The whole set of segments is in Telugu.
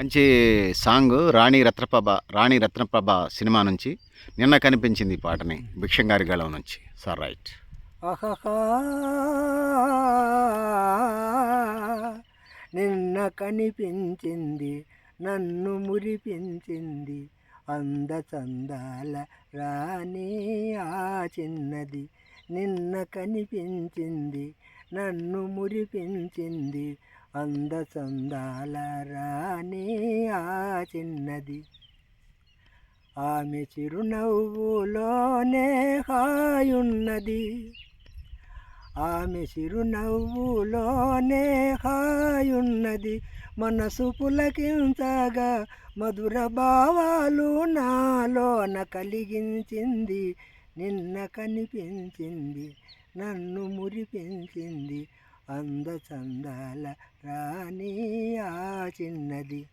మంచి సాంగ్ రాణి రత్నప్రభ రాణి రత్నప్రభ సినిమా నుంచి నిన్న కనిపించింది ఈ పాటని. భిక్షంగారి గళం నుంచి. Sir right. నిన్న కనిపించింది నన్ను మురిపించింది అందచందాల రాణి ఆ చిన్నది. నిన్న కనిపించింది నన్ను మురిపించింది. అందచందాల రాణి ఆ చిన్నది. ఆమె చిరునవ్వులోనే హాయున్నది. ఆమె చిరునవ్వులోనే హాయున్నది. మనసు పులకించగా మధుర భావాలు నాలోన కలిగించింది. నిన్న కనిపించింది నన్ను మురిపించింది. అందచందాల రాణి ఆ చిన్నది.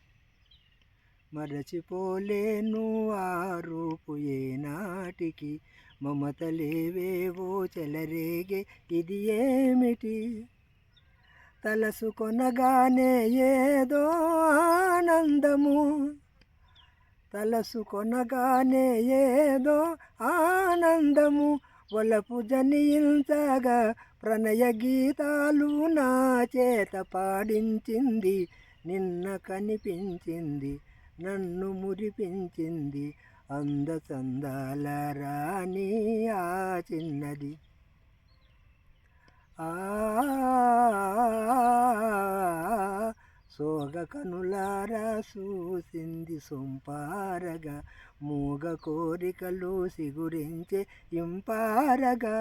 మరచిపోలేను ఆ రూపు ఏనాటికి. మమతలేవేవో చెలరేగే ఇది ఏమిటి? తలసుకొనగానే ఏదో ఆనందము. తలసుకొనగానే ఏదో ఆనందము వలపు జనించగా ప్రణయ గీతాలు నా చేత పాడించింది నిన్న కనిపించింది నన్ను మురిపించింది అందచందాల రాణి ఆ చిన్నది. ఆ సోగ కనులారా చూసింది సొంపారగా మూగ కోరికలు సిగురించే ఇంపారగా.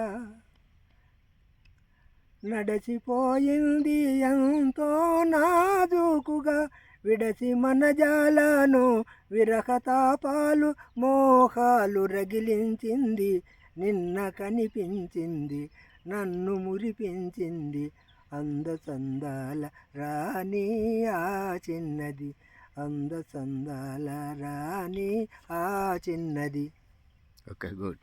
నడచిపోయింది ఎంతో నాజూకుగా విడచి మన జాలను విరహతాపాలు మోహాలు రగిలించింది నిన్న కనిపించింది నన్ను మురిపించింది. అందచందాల రాణి ఆ చిన్నది. అందచందాల రాణి ఆ చిన్నది. Okay good.